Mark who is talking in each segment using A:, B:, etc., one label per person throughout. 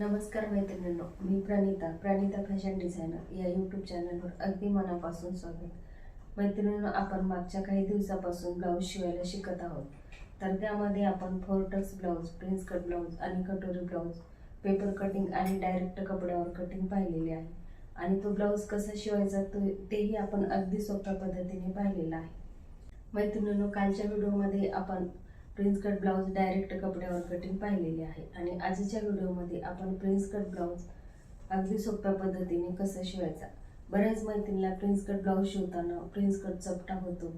A: नमस्कार मैत्रिणींनो मी प्रणिता प्रणिता फॅशन डिझायनर. या यूट्यूब चॅनलवर अगदी मनापासून स्वागत. मैत्रिणींनो आपण मागच्या काही दिवसापासून ब्लाऊज शिवायला शिकत आहोत. तर त्यामध्ये आपण four tucks blouse prince cut blouse आणि कटोरी ब्लाऊज पेपर कटिंग आणि डायरेक्ट कपड्यावर कटिंग पाहिलेले आहे. आणि तो ब्लाऊज कसा शिवायचा तो तेही आपण अगदी सोप्या पद्धतीने पाहिलेला आहे. मैत्रिणींनो कालच्या व्हिडिओमध्ये आपण प्रिन्स कट ब्लाऊज डायरेक्ट कपड्यावर कटिंग पाहिलेली आहे. आणि आजच्या व्हिडिओमध्ये आपण प्रिन्स कट ब्लाऊज अगदी सोप्या पद्धतीने कसं शिवायचा? बऱ्याच मैत्रिणीला प्रिन्स कट ब्लाऊज शिवताना प्रिन्स कट चपटा होतो.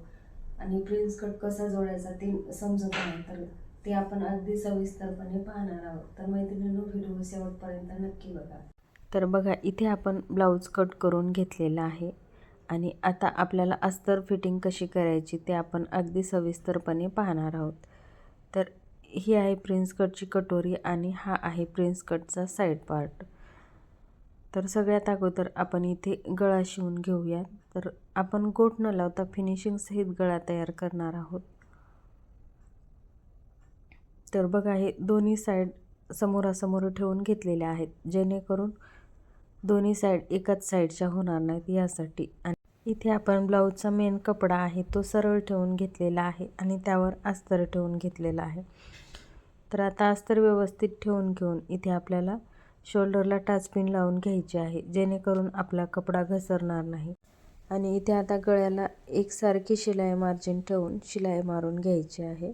A: आणि प्रिन्स कट कसा जोडायचा ते समजत नाही. तर ते आपण अगदी सविस्तरपणे पाहणार आहोत. तर मैत्रिणींनो व्हिडिओ शेवटपर्यंत नक्की बघा. तर बघा इथे आपण ब्लाऊज कट करून घेतलेला आहे. आणि आता आपल्याला अस्तर फिटिंग कशी करायची ते आपण अगदी सविस्तरपणे पाहणार आहोत. तर ही आहे प्रिन्स कटची कटोरी आणि हा आहे प्रिन्स कटचा साईड पार्ट. तर सगळ्यात अगोदर आपण इथे गळा शिवून घेऊयात. तर आपण गोट न लावता फिनिशिंगसहित गळा तयार करणार आहोत. तर बघा हे दोन्ही साईड समोरासमोर ठेवून घेतलेल्या आहेत जेणेकरून दोन्ही साईड एकाच साईडच्या होणार नाहीत यासाठी. आणि इथे आपण ब्लाऊजचा मेन कपडा आहे तो सरळ ठेवून घेतलेला आहे आणि त्यावर अस्तर ठेवून घेतलेला आहे. तर आता अस्तर व्यवस्थित ठेवून घेऊन इथे आपल्याला शोल्डरला टाचपिन लावून घ्यायची आहे जेणेकरून आपला कपडा घसरणार नाही. आणि इथे आता गळ्याला एकसारखी शिलाई मार्जिन ठेवून शिलाई मारून घ्यायची आहे.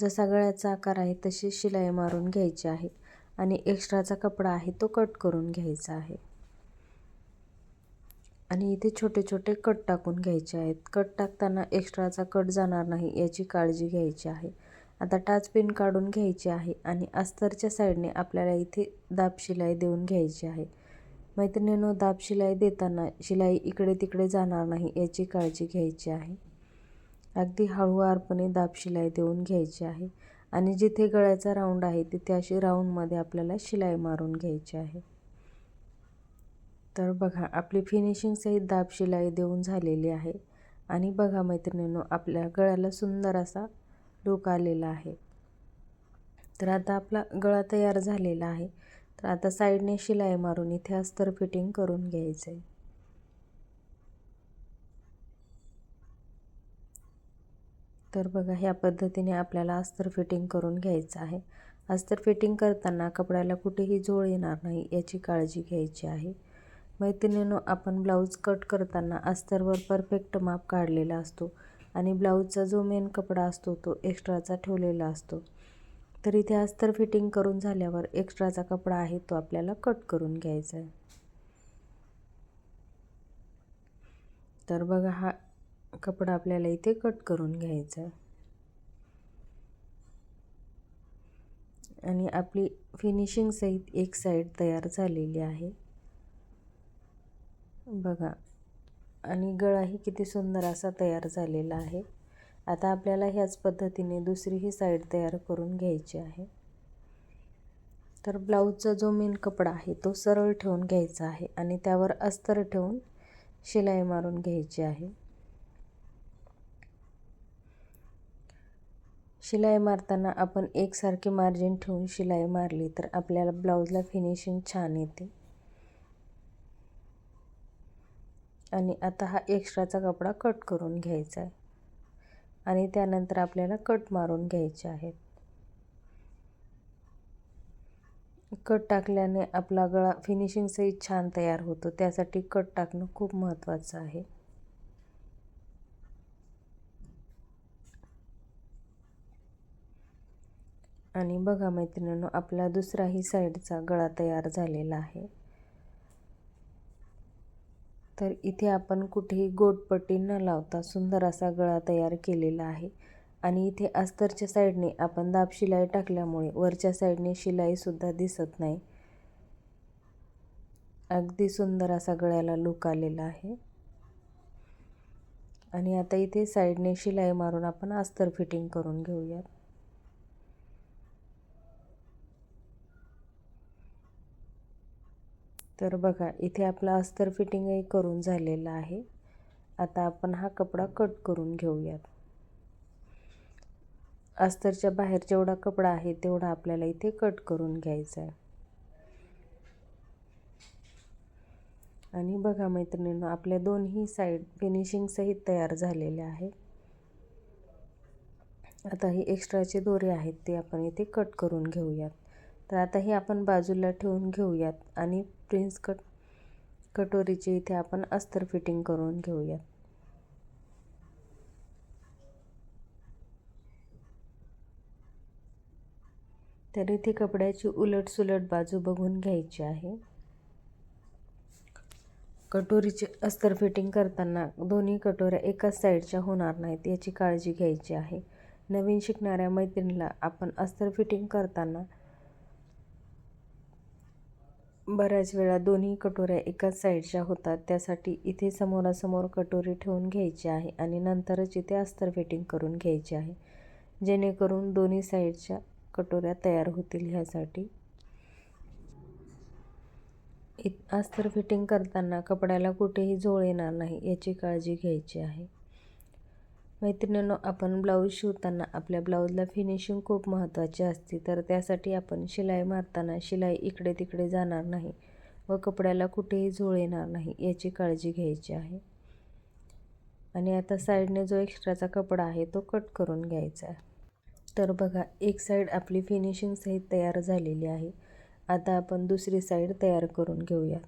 A: जसा गळ्याचा आकार आहे तशी शिलाई मारून घ्यायची आहे आणि एक्स्ट्राचा कपडा आहे तो कट करून घ्यायचा आहे. आणि इथे छोटे छोटे कट टाकून घ्यायचे आहेत. कट टाकताना एक्स्ट्राचा कट जाणार नाही याची काळजी घ्यायची आहे. आता टाच पिन काढून घ्यायची आहे आणि अस्तरच्या साईडने आपल्याला इथे दाब शिलाई देऊन घ्यायची आहे. मैत्रिणीनं दाब शिलाई देताना शिलाई इकडे तिकडे जाणार नाही याची काळजी घ्यायची आहे. अगदी हळूवारपणे दाब शिलाई देऊन घ्यायची आहे. आणि जिथे गळ्याचा राऊंड आहे तिथे अशी राऊंडमध्ये आपल्याला शिलाई मारून घ्यायची आहे. तर बघा आपली फिनिशिंगसहित दाब शिलाई देऊन झालेली आहे. आणि बघा मैत्रिणींनो आपल्या गळ्याला सुंदर असा लूक आलेला आहे. तर आता आपला गळा तयार झालेला आहे. तर आता साईडने शिलाई मारून इथे अस्तर फिटिंग करून घ्यायचं आहे तर बघा ह्या पद्धतीने आपल्याला अस्तर फिटिंग करून घ्यायचं आहे. अस्तर फिटिंग करताना कपड्याला कुठेही झोळ येणार नाही याची काळजी घ्यायची आहे. मैत्रिणींनो आपण ब्लाऊज कट करताना अस्तरवर परफेक्ट माप काढलेला असतो आणि ब्लाऊजचा जो मेन कपडा असतो तो एक्स्ट्राचा ठेवलेला असतो. तर इथे अस्तर फिटिंग करून झाल्यावर एक्स्ट्राचा कपडा आहे तो आपल्याला कट करून घ्यायचा आहे. तर बघा हा कपडा आपल्याला इथे कट करून घ्यायचा आहे. आणि आपली फिनिशिंग सहित एक साईड तयार झालेली आहे. बघा आणि गळाही किती सुंदर असा तयार झालेला आहे. आता आपल्याला ह्याच पद्धतीने दुसरीही साईड तयार करून घ्यायची आहे. तर ब्लाऊजचा जो मेन कपडा आहे तो सरळ ठेवून घ्यायचा आहे आणि त्यावर अस्तर ठेवून शिलाई मारून घ्यायची आहे. शिलाई मारताना आपण एकसारखी मार्जिन ठेवून शिलाई मारली तर आपल्याला ब्लाऊजला फिनिशिंग छान येते. आणि आता हा एक्स्ट्राचा कपडा कट करून घ्यायचा आहे. आणि त्यानंतर आपल्याला कट मारून घ्यायचे आहेत. कट टाकल्याने आपला गळा फिनिशिंगसही छान तयार होतो. त्यासाठी कट टाकणं खूप महत्त्वाचं आहे. आणि बघा मैत्रिणींनो आपला दुसराही साईडचा गळा तयार झालेला आहे. तर इथे आपण कुठेही गोटपट्टी न लावता सुंदर असा गळा तयार केलेला आहे. आणि इथे अस्तरच्या साईडने आपण दाब शिलाई टाकल्यामुळे वरच्या साईडने शिलाईसुद्धा दिसत नाही. अगदी सुंदर असा गळ्याला लुक आलेला आहे. आणि आता इथे साईडने शिलाई मारून आपण अस्तर फिटिंग करून घेऊयात. तर बघा इथे आपला अस्तर फिटिंगही करून झालेला आहे. आता आपण हा कपडा कट करून घेऊयात. अस्तरच्या बाहेर जेवढा कपडा आहे तेवढा आपल्याला इथे कट करून घ्यायचा आहे. आणि बघा मैत्रिणींनो आपल्या दोन्ही साईड फिनिशिंगसहित तयार झालेल्या आहे. आता ही एक्स्ट्राचे दोरे आहेत ते आपण इथे कट करून घेऊयात. तर आता हे आपण बाजूला ठेवून घेऊयात आणि प्रिन्स कट कटोरीचे इथे आपण अस्तर फिटिंग करून घेऊयात तर इथे कपड्याची उलटसुलट बाजू बघून घ्यायची आहे. कटोरीचे अस्तर फिटिंग करताना दोन्ही कटोऱ्या एकाच साईडच्या होणार नाहीत याची काळजी घ्यायची आहे. नवीन शिकणाऱ्या मैत्रिणीला आपण अस्तर फिटिंग करताना बऱ्याच वेळा दोन्ही कटोऱ्या एकाच साईडच्या होतात. त्यासाठी इथे समोरासमोर कटोरी ठेवून घ्यायची आहे आणि नंतरच इथे अस्तर फिटिंग करून घ्यायची आहे. जेणेकरून दोन्ही साईडच्या कटोऱ्या तयार होतील ह्यासाठी. इत अस्तर फिटिंग करताना कपड्याला कुठेही झोळ येणार नाही याची काळजी घ्यायची आहे. मैत्रिणींनो आपण ब्लाऊज शिवताना आपल्या ब्लाऊजला फिनिशिंग खूप महत्त्वाची असते. तर त्यासाठी आपण शिलाई मारताना शिलाई इकडे तिकडे जाणार नाही व कपड्याला कुठेही झोळ येणार नाही याची काळजी घ्यायची आहे. आणि आता साईडने जो एक्स्ट्राचा कपडा आहे तो कट करून घ्यायचा आहे. तर बघा एक साईड आपली फिनिशिंगसहित तयार झालेली आहे. आता आपण दुसरी साईड तयार करून घेऊयात.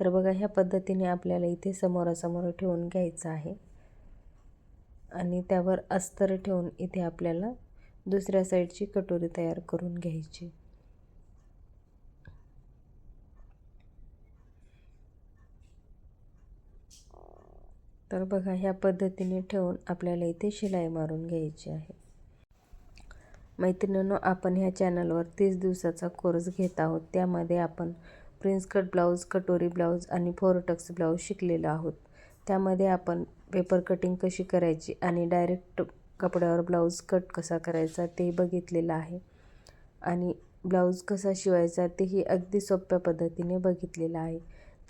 A: तर बघा ह्या पद्धतीने आपल्याला इथे समोरासमोर ठेवून घ्यायचं आहे. आणि त्यावर अस्तर ठेवून इथे आपल्याला दुसऱ्या साईडची कटोरी तयार करून घ्यायची. तर बघा ह्या पद्धतीने ठेवून आपल्याला इथे शिलाई मारून घ्यायची आहे. मैत्रिणींनो आपण ह्या चॅनलवर तीस दिवसाचा कोर्स घेत आहोत. त्यामध्ये आपण प्रिन्स कट ब्लाऊज कटोरी ब्लाऊज आणि फोरटक्स ब्लाऊज शिकलेलो आहोत. त्यामध्ये आपण पेपर कटिंग कशी करायची आणि डायरेक्ट कपड्यावर ब्लाऊज कट कसा करायचा ते बघितलेलं आहे. आणि ब्लाऊज कसा शिवायचा तेही अगदी सोप्या पद्धतीने बघितलेलं आहे.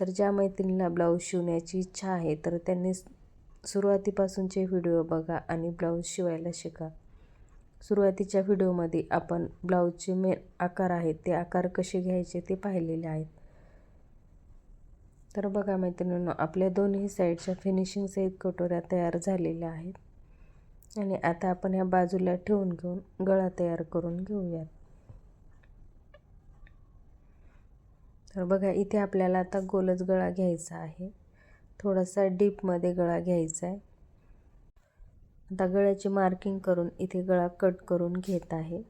A: तर ज्या मैत्रिणीला ब्लाऊज शिवण्याची इच्छा आहे तर त्यांनी सुरुवातीपासूनचे व्हिडिओ बघा आणि ब्लाऊज शिवायला शिका. सुरुवातीच्या व्हिडिओमध्ये आपण ब्लाऊजचे मेन आकार आहेत ते आकार कसे घ्यायचे ते पाहिलेले आहेत. तर बघा मैत्रिणींनो आपल्या दोन्ही साईडच्या फिनिशिंग कटोऱ्या तयार झालेल्या आहेत. आणि आता आपण ह्या बाजूला ठेवून घेऊन गळा तयार करून घेऊयात. तर बघा इथे आपल्याला आता गोलच गळा घ्यायचा आहे. थोडासा डीपमध्ये गळा घ्यायचा आहे. आता गळ्याची मार्किंग करून इथे गळा कट करून घेत आहे.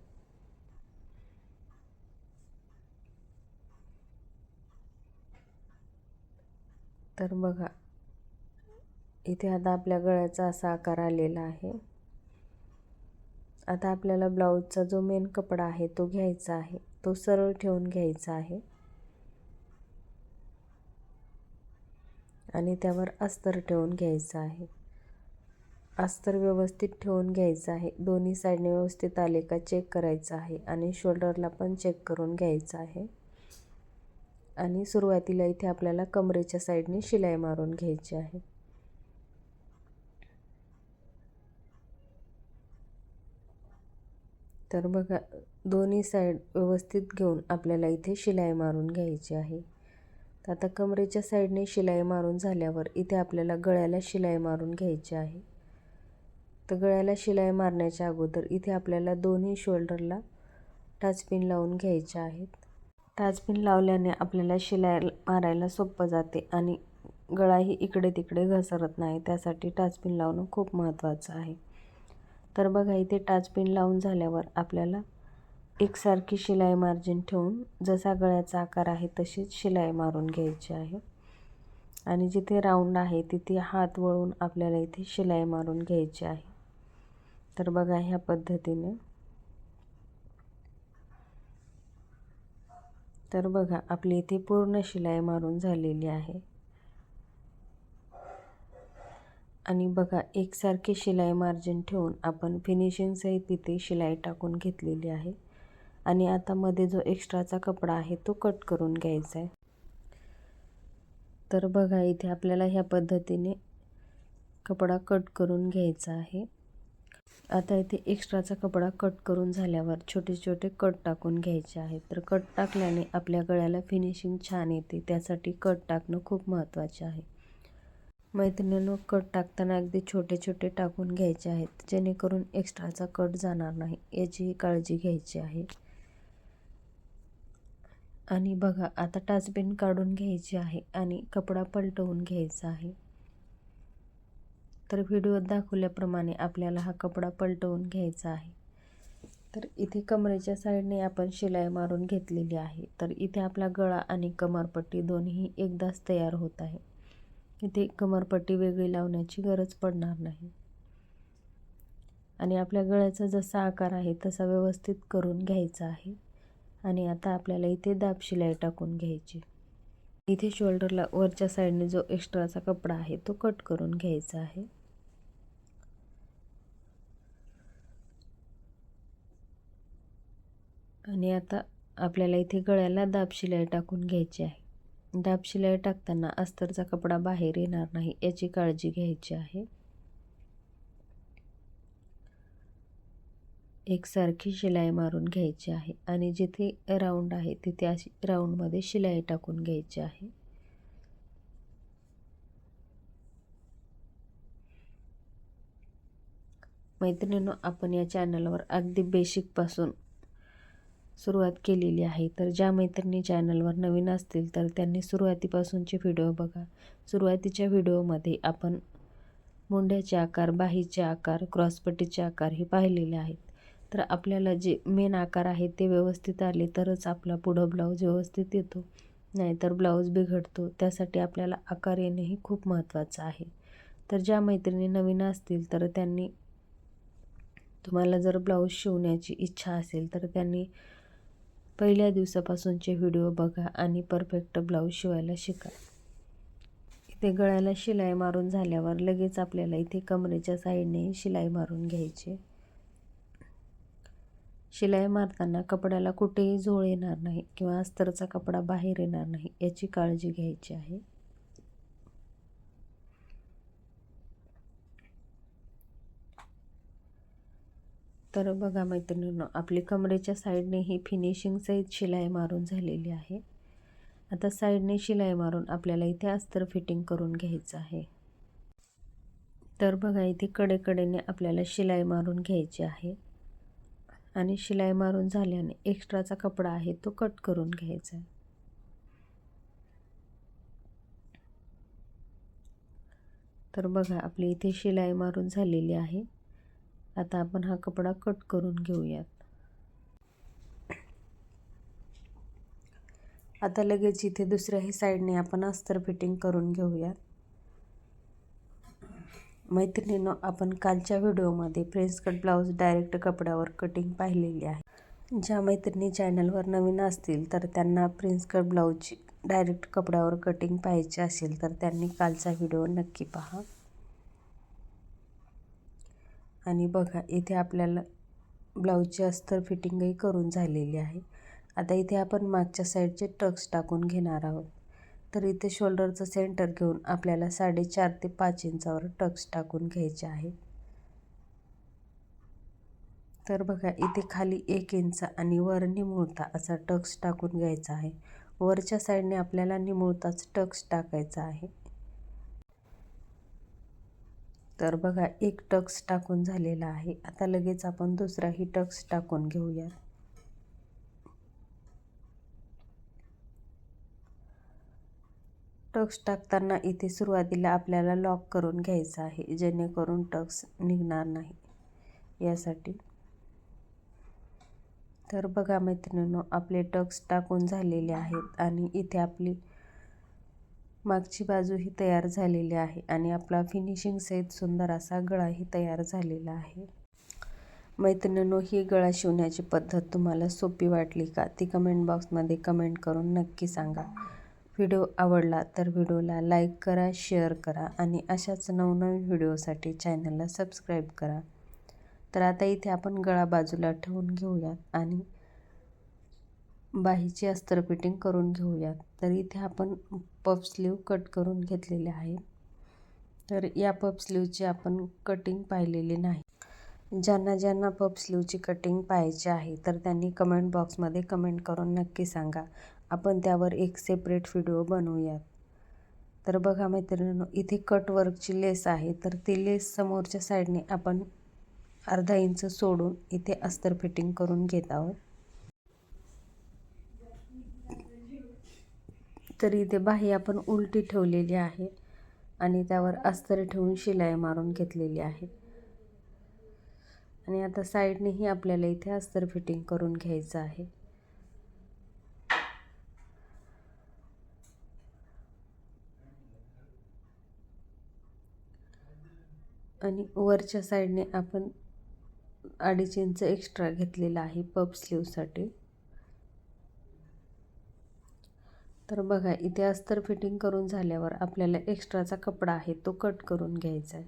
A: तर बघा इथे आता आपल्या गळ्याचा असा आकार आलेला आहे. आता आपल्याला ब्लाऊजचा जो मेन कपडा आहे तो घ्यायचा आहे. तो सरळ ठेवून घ्यायचा आहे. आणि त्यावर अस्तर ठेवून घ्यायचं आहे. अस्तर व्यवस्थित ठेवून घ्यायचं आहे. दोन्ही साईडने व्यवस्थित आले का चेक करायचं आहे. आणि शोल्डरला पण चेक करून घ्यायचं आहे. आणि सुरुवातीला इथे आपल्याला कमरेच्या साईडने शिलाई मारून घ्यायची आहे. तर बघा दोन्ही साईड व्यवस्थित घेऊन आपल्याला इथे शिलाई मारून घ्यायची आहे. तर आता कमरेच्या साईडने शिलाई मारून झाल्यावर इथे आपल्याला गळ्याला शिलाई मारून घ्यायची आहे. तर गळ्याला शिलाई मारण्याच्या अगोदर इथे आपल्याला दोन्ही शोल्डरला टाचपिन लावून घ्यायच्या आहेत. टाचपिन लावल्याने आपल्याला शिलाई मारायला सोपं जाते आणि गळाही इकडे तिकडे घसरत नाही. त्यासाठी टाचपिन लावणं खूप महत्त्वाचं आहे. तर बघा इथे टाचपिन लावून झाल्यावर आपल्याला एकसारखी शिलाई मार्जिन ठेवून जसा गळ्याचा आकार आहे तशीच शिलाई मारून घ्यायची आहे. आणि जिथे राऊंड आहे तिथे हात वळून आपल्याला इथे शिलाई मारून घ्यायची आहे. तर बघा ह्या पद्धतीने तर बघा आपली इथे पूर्ण शिलाई मारून झालेली आहे. आणि बघा एकसारखी शिलाई मार्जिन ठेवून आपण फिनिशिंगसहित इथे शिलाई टाकून घेतलेली आहे. आणि आता मध्ये जो एक्स्ट्राचा कपडा आहे तो कट करून घ्यायचा आहे. तर बघा इथे आपल्याला ह्या पद्धतीने कपडा कट करून घ्यायचा आहे. आता इथे एक्स्ट्राचा कपडा कट करून झाल्यावर छोटे छोटे कट टाकून घ्यायचे आहेत. तर कट टाकल्याने आपल्या गळ्याला फिनिशिंग छान येते. त्यासाठी कट टाकणं खूप महत्त्वाचे आहे. मैत्रिणींनो कट टाकताना अगदी छोटे छोटे टाकून घ्यायचे आहेत जेणेकरून एक्स्ट्राचा कट जाणार नाही याचीही काळजी घ्यायची आहे. आणि बघा आता टाचबीन काढून घ्यायची आहे आणि कपडा पलटवून घ्यायचा आहे. तर व्हिडिओत दाखवल्याप्रमाणे आपल्याला हा कपडा पलटवून घ्यायचा आहे. तर इथे कमरेच्या साईडने आपण शिलाई मारून घेतलेली आहे. तर इथे आपला गळा आणि कमरपट्टी दोन्ही एकदाच तयार होत आहे. इथे कमरपट्टी वेगळी लावण्याची गरज पडणार नाही. आणि आपल्या गळ्याचा जसा आकार आहे तसा व्यवस्थित करून घ्यायचा आहे. आणि आता आपल्याला इथे दाब शिलाई टाकून घ्यायची. इथे शोल्डरला वरच्या साईडने जो एक्स्ट्राचा कपडा आहे तो कट करून घ्यायचा आहे. आणि आता आपल्याला इथे गळ्याला दाब शिलाई टाकून घ्यायची आहे. दाब शिलाई टाकताना अस्तरचा कपडा बाहेर येणार नाही याची काळजी घ्यायची आहे. एकसारखी शिलाई मारून घ्यायची आहे आणि जिथे राऊंड आहे तिथे अशी राऊंडमध्ये शिलाई टाकून घ्यायची आहे. मैत्रिणींनो आपण या चॅनलवर अगदी बेसिकपासून सुरुवात केलेली आहे. तर ज्या मैत्रिणी चॅनलवर नवीन असतील तर त्यांनी सुरुवातीपासूनचे व्हिडिओ बघा. सुरुवातीच्या व्हिडिओमध्ये आपण मुंड्याचे आकार बाहीचे आकार क्रॉसपट्टीचे आकार हे पाहिलेले आहेत. तर आपल्याला जे मेन आकार आहे ते व्यवस्थित आले तरच आपला पुढं ब्लाऊज व्यवस्थित येतो. नाहीतर ब्लाऊज बिघडतो. त्यासाठी आपल्याला आकार येणेही खूप महत्त्वाचं आहे. तर ज्या मैत्रिणी नवीन असतील तर त्यांनी तुम्हाला जर ब्लाऊज शिवण्याची इच्छा असेल तर त्यांनी पहिल्या दिवसापासूनचे व्हिडिओ बघा आणि परफेक्ट ब्लाऊज शिवायला शिका. इथे गळ्याला शिलाई मारून झाल्यावर लगेच आपल्याला इथे कमरेच्या साईडने शिलाई मारून घ्यायची. शिलाई मारताना कपड्याला कुठेही झोळ येणार नाही किंवा अस्तरचा कपडा बाहेर येणार नाही याची काळजी घ्यायची आहे. तर बघा मैत्रिणींनो आपली कमरेच्या साईडने ही फिनिशिंगसहित शिलाई मारून झालेली आहे. आता साईडने शिलाई मारून आपल्याला इथे अस्तर फिटिंग करून घ्यायचं आहे. तर बघा इथे कडेकडेने आपल्याला शिलाई मारून घ्यायची आहे. आणि शिलाई मारून झाल्याने एक्स्ट्राचा कपडा आहे तो कट करून घ्यायचा आहे. तर बघा आपली इथे शिलाई मारून झालेली आहे. आता आपण हा कपडा कट करून घेऊयात. आता लगेच इथे दुसऱ्याही साईडने आपण अस्तर फिटिंग करून घेऊयात. मैत्रिणीनं आपण कालच्या व्हिडिओमध्ये प्रिन्स कट ब्लाऊज डायरेक्ट कपड्यावर कटिंग पाहिलेली आहे. ज्या मैत्रिणी चॅनलवर नवीन असतील तर त्यांना प्रिन्स कट ब्लाऊजची डायरेक्ट कपड्यावर कटिंग पाहायची असेल तर त्यांनी कालचा व्हिडिओ नक्की पहा. आणि बघा इथे आपल्याला ब्लाऊजची अस्तर फिटिंगही करून झालेली आहे. आता इथे आपण मागच्या साईडचे टक्स टाकून घेणार आहोत. तर इथे शोल्डरचं सेंटर घेऊन आपल्याला साडेचार ते पाच इंचावर टक्स टाकून घ्यायचे आहे. तर बघा इथे खाली एक इंच आणि वर निमुळता असा टक्स टाकून घ्यायचा आहे. वरच्या साईडने आपल्याला निमुळताच टक्स टाकायचा आहे. तर बघा एक टक्स टाकून झालेला आहे. आता लगेच आपण दुसराही टक्स टाकून घेऊया टक्स टाकताना इथे सुरुवातीला आपल्याला लॉक करून घ्यायचं आहे जेणेकरून टक्स निघणार नाही. यासाठी तर बघा मैत्रिणींनो आपले टक्स टाकून झालेले आहेत आणि इथे आपली मागची बाजूही तयार झालेली आहे आणि आपला फिनिशिंग सहित सुंदर असा गळाही तयार झालेला आहे. मैत्रिणींनो ही गळा शिवण्याची पद्धत तुम्हाला सोपी वाटली का? ती कमेंट बॉक्समध्ये कमेंट करून नक्की सांगा. व्हिडिओ आवडला तर व्हिडिओला लाईक करा शेअर करा आणि अशाच नवनवीन व्हिडिओसाठी चॅनलला सबस्क्राईब करा. तर आता इथे आपण गळा बाजूला ठेवून घेऊयात आणि बाहीची अस्तर फिटिंग करून घेऊयात. तर इथे आपण पफ स्लीव कट करून घेतलेले आहे. तर या पफ स्लीवची आपण कटिंग पाहिलेली नाही. ज्यांना ज्यांना पप स्लीवची कटिंग पाहिजे आहे तर त्यांनी कमेंट बॉक्समध्ये कमेंट करून नक्की सांगा. आपण त्यावर एक सेपरेट व्हिडिओ बनवूयात. तर बघा मैत्रिणींनो इथे कट वर्कची लेस आहे. तर ती लेस समोरच्या साईडने आपण अर्धा इंच सोडून इथे अस्तर फिटिंग करून घेत आहोत. तर इथे बाही आपण उलटी ठेवलेली आहे आणि त्यावर अस्तर ठेवून शिलाई मारून घेतलेली आहे. आणि आता साईडनेही आपल्याला इथे अस्तर फिटिंग करून घ्यायचं आहे. आणि वरच्या साईडने आपण अडीच इंच एक्स्ट्रा घेतलेला आहे पप स्लीवसाठी. तर बघा इथे अस्तर फिटिंग करून झाल्यावर आपल्याला एक्स्ट्राचा कपडा आहे तो कट करून घ्यायचा आहे.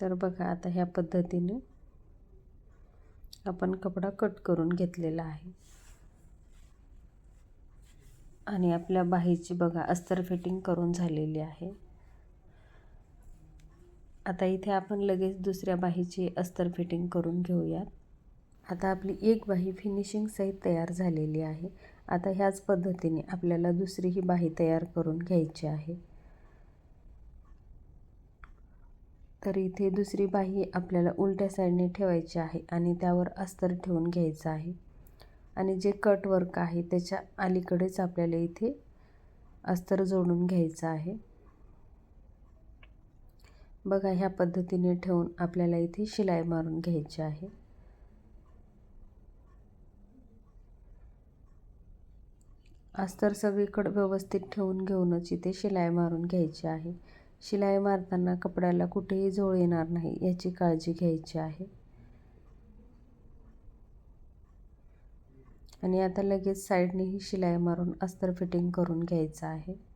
A: तर बघा आता ह्या पद्धतीने आपण कपडा कट करून घेतलेला आहे. आणि आपल्या बाहीची बघा अस्तर फिटिंग करून झालेली आहे. आता इथे आपण लगेच दुसऱ्या बाहीची अस्तर फिटिंग करून घेऊयात. आता आपली एक बाही फिनिशिंग सहित तयार झालेली आहे. आता ह्याच पद्धतीने आपल्याला दुसरी ही बाही तयार करून घ्यायची आहे. तर इथे दुसरी बाही आपल्याला उलट्या साईडने ठेवायची आहे आणि त्यावर अस्तर ठेवून घ्यायचं आहे. आणि जे कट वर्क आहे त्याच्या अलीकडेच आपल्याला इथे अस्तर जोडून घ्यायचं आहे. बघा ह्या पद्धतीने ठेवून आपल्याला इथे शिलाई मारून घ्यायची आहे. अस्तर सगळीकडे व्यवस्थित ठेवून घेऊनच इथे शिलाई मारून घ्यायची आहे. शिलाई मारताना कपड्याला कुठेही झोळ येणार नाही याची काळजी घ्यायची आहे. आणि आता लगेच साईडनेही शिलाई मारून अस्तर फिटिंग करून घ्यायचं आहे.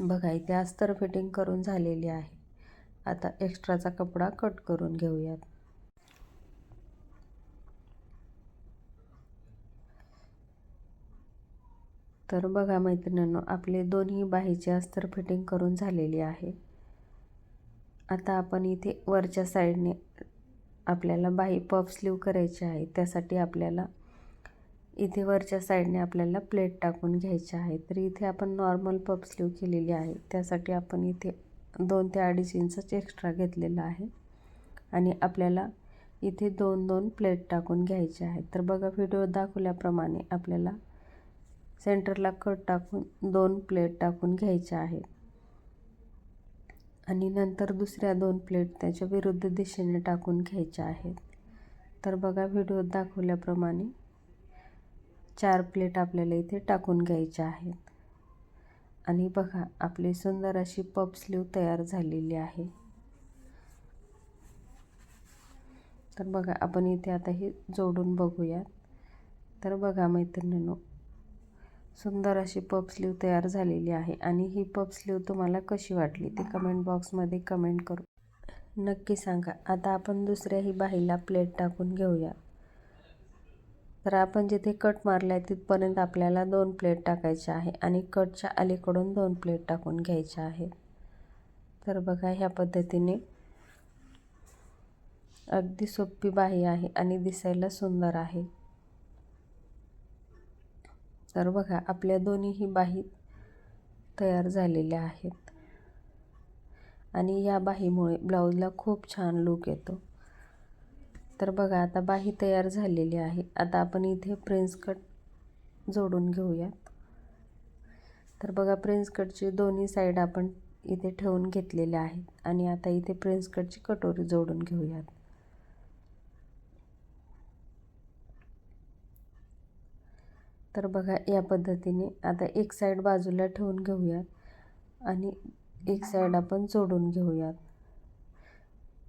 A: बघा इथे अस्तर फिटिंग करून झालेली आहे. आता एक्स्ट्राचा कपडा कट करून घेऊयात. तर बघा मैत्रिणींनो आपले दोन्ही बाहीचे अस्तर फिटिंग करून झालेली आहे. आता आपण इथे वरच्या साईडने आपल्याला बाही पफ स्लीव करायची आहे त्यासाठी आपल्याला इथे वरच्या साईडने आपल्याला प्लेट टाकून घ्यायचे आहे. तर इथे आपण नॉर्मल पप स्लीव केलेली आहे. त्यासाठी आपण इथे दोन ते अडीच इंचच एक्स्ट्रा घेतलेला आहे. आणि आपल्याला इथे दोन दोन प्लेट टाकून घ्यायचे आहेत. तर बघा व्हिडिओ दाखवल्याप्रमाणे आपल्याला सेंटरला कट टाकून दोन प्लेट टाकून घ्यायच्या आहेत. आणि नंतर दुसऱ्या दोन प्लेट त्याच्या विरुद्ध दिशेने टाकून घ्यायच्या आहेत. तर बघा व्हिडिओ दाखवल्याप्रमाणे चार प्लेट आपल्याला इथे टाकून घ्यायच्या आहेत. आणि बघा आपली सुंदर अशी पप स्लीव तयार झालेली आहे. तर बघा आपण इथे आता हे जोडून बघूयात. तर बघा मैत्रिणींनो सुंदर अशी पप स्लीव तयार झालेली आहे. आणि ही पप स्लीव तुम्हाला कशी वाटली ते कमेंट बॉक्समध्ये कमेंट करू. नक्की सांगा. आता आपण दुसऱ्याही बाहीला प्लेट टाकून घेऊया तर आपण जिथे कट मारला आहे तिथपर्यंत आपल्याला दोन प्लेट टाकायच्या आहे आणि कटच्या अलीकडून दोन प्लेट टाकून घ्यायच्या आहेत तर बघा ह्या पद्धतीने अगदी सोपी बाही आहे आणि दिसायला सुंदर आहे. तर बघा आपल्या दोन्हीही बाही तयार झालेल्या आहेत. आणि या बाहीमुळे ब्लाऊजला खूप छान लूक येतो. तर बघा आता बाही तयार झालेली आहे. आता आपण इथे प्रिन्स कट जोडून घेऊयात. तर बघा प्रिन्स कटची दोन्ही साईड आपण इथे ठेवून घेतलेल्या आहेत आणि आता इथे प्रिन्स कटची कटोरी जोडून घेऊयात. तर बघा या पद्धतीने आता एक साईड बाजूला ठेवून घेऊयात आणि एक साईड आपण जोडून घेऊयात.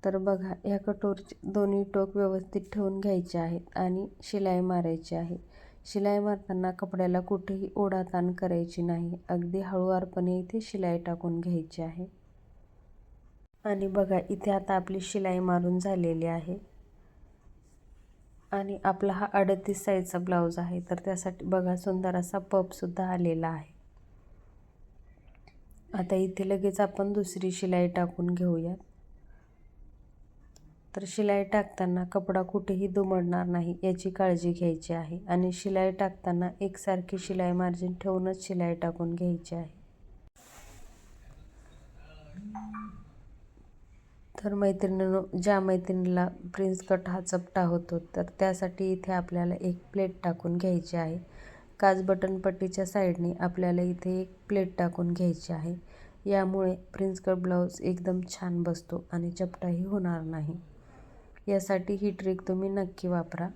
A: तर बघा ह्या कटोरचे दोन्ही टोक व्यवस्थित ठेवून घ्यायचे आहेत आणि शिलाई मारायची आहे. शिलाई मारताना कपड्याला कुठेही ओढाताण करायची नाही. अगदी हळूवारपणे इथे शिलाई टाकून घ्यायची आहे. आणि बघा इथे आता आपली शिलाई मारून झालेली आहे. आणि आपला हा अडतीस साईजचा ब्लाऊज आहे. तर त्यासाठी बघा सुंदर असा पपसुद्धा आलेला आहे. आता इथे लगेच आपण दुसरी शिलाई टाकून घेऊयात. तर शिलाई टाकताना कपडा कुठेही दुमडणार नाही याची काळजी घ्यायची आहे. आणि शिलाई टाकताना एकसारखी शिलाई मार्जिन ठेवूनच शिलाई टाकून घ्यायची आहे. तर मैत्रिणींनो ज्या मैत्रिणीला प्रिन्स कट हा चपटा होतो तर त्यासाठी इथे आपल्याला एक प्लेट टाकून घ्यायची आहे. काच बटन पट्टीच्या साईडने आपल्याला इथे एक प्लेट टाकून घ्यायची आहे. यामुळे प्रिन्स कट ब्लाऊज एकदम छान बसतो आणि चपटाही होणार नाही. यासाठी ही ट्रिक तुम्ही नक्की वापरा.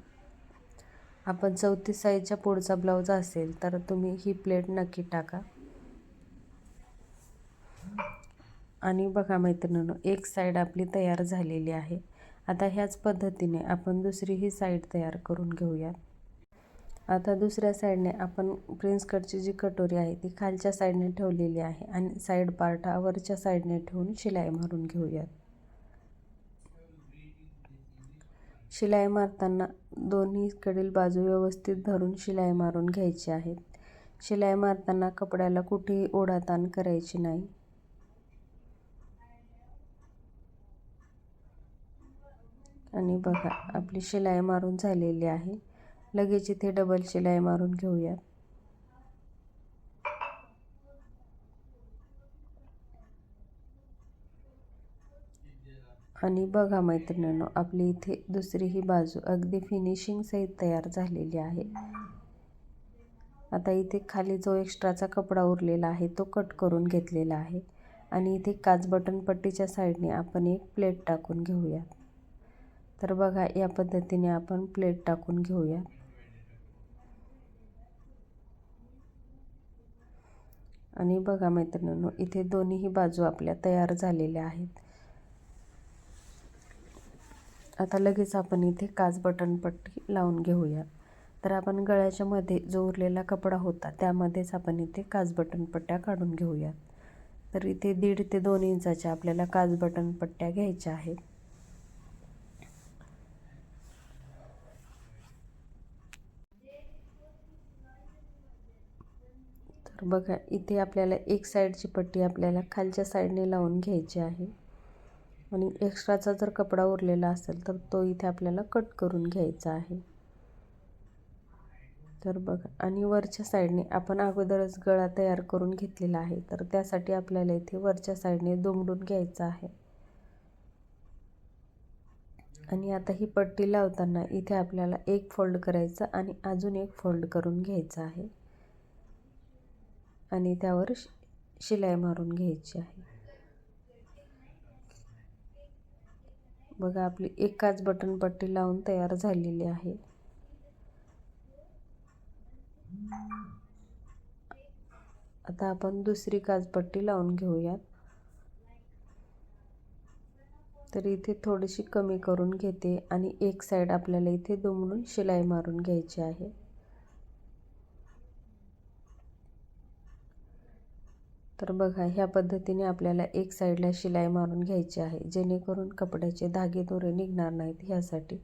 A: आपण चौतीस साईजच्या पुढचा ब्लाऊज असेल तर तुम्ही ही प्लेट नक्की टाका. आणि बघा मैत्रिणींनो एक साईड आपली तयार झालेली आहे. आता ह्याच पद्धतीने आपण दुसरी ही साईड तयार करून घेऊयात. आता दुसऱ्या साईडने आपण प्रिन्स कटची जी कटोरी आहे ती खालच्या साईडने ठेवलेली आहे. आणि साईड पार्ट हा वरच्या साईडने ठेवून शिलाई मारून घेऊयात. शिलाई मारताना दोन्हीकडील बाजू व्यवस्थित धरून शिलाई मारून घ्यायची आहेत. शिलाई मारताना कपड्याला कुठेही ओढाताण करायची नाही. आणि बघा आपली शिलाई मारून झालेली आहे. लगेच इथे डबल शिलाई मारून घेऊयात. आणि बघा मैत्रिणींनो आपली इथे दुसरी ही बाजू अगदी फिनिशिंग सहित तयार झालेली आहे. आता इथे खाली जो एक्स्ट्राचा कपडा उरलेला आहे तो कट करून घेतलेला आहे. आणि इथे काच बटन पट्टीच्या साईडने आपण एक प्लेट टाकून घेऊयात तर बघा या पद्धतीने आपण प्लेट टाकून घेऊया. आणि बघा मैत्रिणींनो इथे दोन्हीही बाजू आपल्या तयार झालेल्या आहेत. आता लगेच आपण इथे काच बटन पट्टी लावून घेऊया. तर आपण गळ्याच्या मध्ये जो उरलेला कपडा होता त्यामध्येच आपण इथे काच बटन पट्ट्या काढून घेऊयात तर इथे दीड ते दोन इंचाच्या आपल्याला काच बटन पट्ट्या घ्यायच्या आहेत. तर बघा इथे आपल्याला एक साईडची पट्टी आपल्याला खालच्या साईडने लावून घ्यायची आहे. आणि एक्स्ट्राचा जर कपडा उरलेला असेल तर तो इथे आपल्याला कट करून घ्यायचा आहे. तर बघा आणि वरच्या साईडने आपण अगोदरच गळा तयार करून घेतलेला आहे तर त्यासाठी आपल्याला इथे वरच्या साईडने दुमडून घ्यायचं आहे. आणि आता ही पट्टी लावताना इथे आपल्याला एक फोल्ड करायचा आणि अजून एक फोल्ड करून घ्यायचं आहे. आणि त्यावर शिलाई मारून घ्यायची आहे. बघा आपली एकाच बटन पट्टी लावून तयार झालेली आहे. आता आपण दुसरी काचपट्टी लावून घेऊयात. तर इथे थोडीशी कमी करून घेते आणि एक साईड आपल्याला इथे दुमडून शिलाई मारून घ्यायची आहे. तर बघा ह्या पद्धतीने आपल्याला एक साईडला शिलाई मारून घ्यायची आहे जेणेकरून कपड्याचे धागे दोरे निघणार नाहीत ह्यासाठी.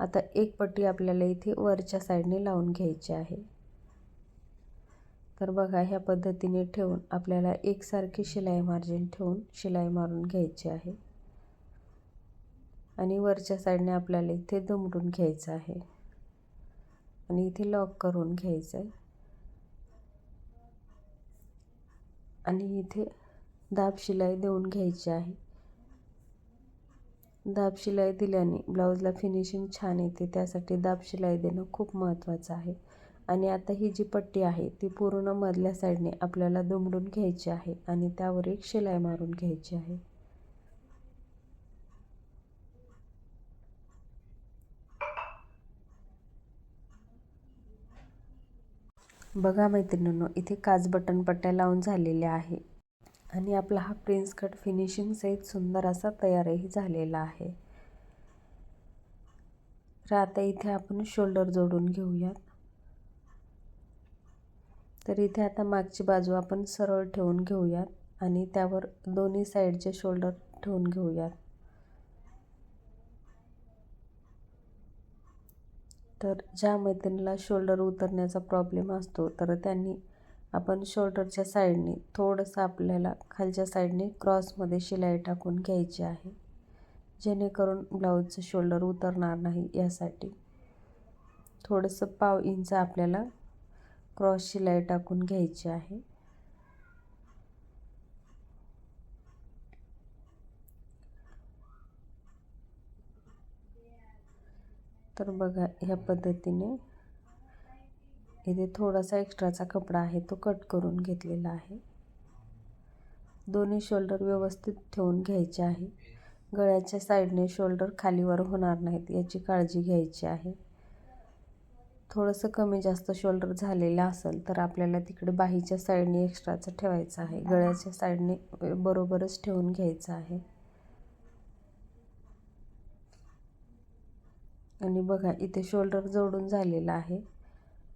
A: आता एक पट्टी आपल्याला इथे वरच्या साईडने लावून घ्यायची आहे. तर बघा ह्या पद्धतीने ठेवून आपल्याला एकसारखी शिलाई मार्जिन ठेवून शिलाई मारून घ्यायची आहे. आणि वरच्या साईडने आपल्याला इथे दुमडून घ्यायचं आहे. आणि इथे लॉक करून घ्यायचं आहे. आणि इथे दाब शिलाई देऊन घ्यायची आहे. दाब शिलाई दिल्याने ब्लाऊजला फिनिशिंग छान येते त्यासाठी दाब शिलाई देणं खूप महत्त्वाचं आहे. आणि आता ही जी पट्टी आहे ती पूर्ण मधल्या साईडने आपल्याला दुमडून घ्यायची आहे आणि त्यावर एक शिलाई मारून घ्यायची आहे. बघा मैत्रिणींनो इथे काच बटन पट्ट्या लावून झालेल्या आहे. आणि आपला हा प्रिन्स कट फिनिशिंग सहित सुंदर असा तयारही झालेला आहे. तर आता इथे आपण शोल्डर जोडून घेऊयात. तर इथे आता मागची बाजू आपण सरळ ठेवून घेऊयात आणि त्यावर दोन्ही साईडचे शोल्डर ठेवून घेऊयात. तर ज्या मैत्रिणीला शोल्डर उतरण्याचा प्रॉब्लेम असतो तर त्यांनी आपण शोल्डरच्या साईडने थोडंसं आपल्याला खालच्या साईडने क्रॉसमध्ये शिलाई टाकून घ्यायची आहे. जेणेकरून ब्लाऊजचं शोल्डर उतरणार नाही यासाठी. थोडंसं पाव इंच आपल्याला क्रॉस शिलाई टाकून घ्यायची आहे. तर बघा ह्या पद्धतीने इथे थोडासा एक्स्ट्राचा कपडा आहे तो कट करून घेतलेला आहे. दोन्ही शोल्डर व्यवस्थित ठेवून घ्यायचे आहे. गळ्याच्या साईडने शोल्डर खालीवर होणार नाहीत याची काळजी घ्यायची आहे. थोडंसं कमी जास्त शोल्डर झालेलं असेल तर आपल्याला तिकडे बाहीच्या साईडने एक्स्ट्राचं ठेवायचं आहे. गळ्याच्या साईडने बरोबरच ठेवून घ्यायचं आहे. आणि बघा इथे शोल्डर जोडून झालेला आहे.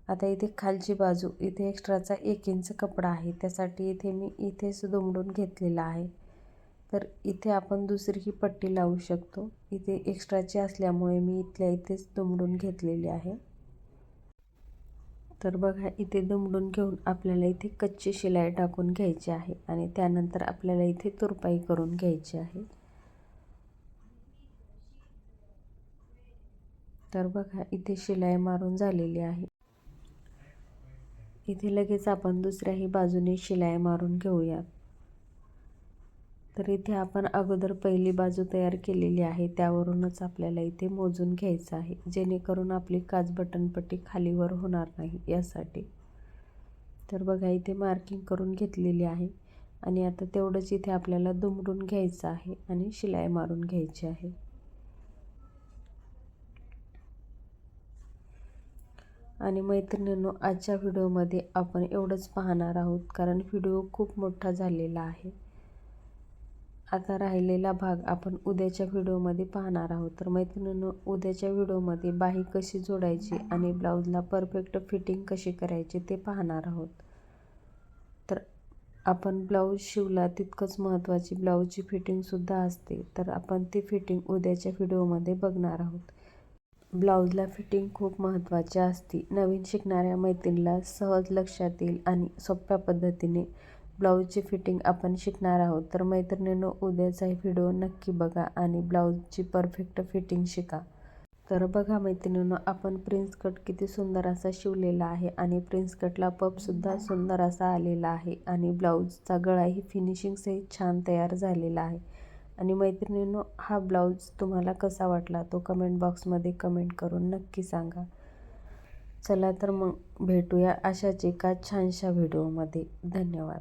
A: आता इथे खालची बाजू इथे एक्स्ट्राचा एक इंच कपडा आहे. त्यासाठी इथे मी इथेच दुमडून घेतलेला आहे. तर इथे आपण दुसरी ही पट्टी लावू शकतो. इथे एक्स्ट्राची असल्यामुळे मी इथल्या इथेच दुमडून घेतलेली आहे. तर बघा इथे दुमडून घेऊन आपल्याला इथे कच्ची शिलाई टाकून घ्यायची आहे आणि त्यानंतर आपल्याला इथे तुरपाई करून घ्यायची आहे. तर बघा इथे शिलाई मारून झालेली आहे. इथे लगेच आपण दुसऱ्याही बाजूने शिलाई मारून घेऊयात. तर इथे आपण अगोदर पहिली बाजू तयार केलेली आहे त्यावरूनच आपल्याला इथे मोजून घ्यायचं आहे. जेणेकरून आपली काच बटनपट्टी खालीवर होणार नाही यासाठी. तर बघा इथे मार्किंग करून घेतलेली आहे आणि आता तेवढंच इथे आपल्याला दुमडून घ्यायचं आहे आणि शिलाई मारून घ्यायची आहे. आणि मैत्रिणींनो आजच्या व्हिडिओमध्ये आपण एवढंच पाहणार आहोत कारण व्हिडिओ खूप मोठा झालेला आहे. आता राहिलेला भाग आपण उद्याच्या व्हिडिओमध्ये पाहणार आहोत. तर मैत्रिणींनो उद्याच्या व्हिडिओमध्ये बाही कशी जोडायची आणि ब्लाऊजला परफेक्ट फिटिंग कशी करायची ते पाहणार आहोत. तर आपण ब्लाऊज शिवला तितकंच महत्त्वाची ब्लाऊजची फिटिंगसुद्धा असते. तर आपण ती फिटिंग उद्याच्या व्हिडिओमध्ये बघणार आहोत. ब्लाऊजला फिटिंग खूप महत्त्वाची असते. नवीन शिकणाऱ्या मैत्रिणीला सहज लक्षात येईल आणि सोप्या पद्धतीने ब्लाऊजची फिटिंग आपण शिकणार आहोत. तर मैत्रिणीनं उद्याचा व्हिडिओ नक्की बघा आणि ब्लाऊजची परफेक्ट फिटिंग शिका. तर बघा मैत्रिणीनं आपण प्रिन्स कट किती सुंदर असा शिवलेला आहे आणि प्रिन्स कटला पपसुद्धा सुंदर असा आलेला आहे आणि ब्लाऊजचा गळाही फिनिशिंगसहित छान तयार झालेला आहे. आणि मैत्रिणींनो हा ब्लाऊज तुम्हाला कसा वाटला तो कमेंट बॉक्समध्ये कमेंट करून नक्की सांगा. चला तर मग भेटूया अशाच एका छानशा व्हिडिओमध्ये धन्यवाद.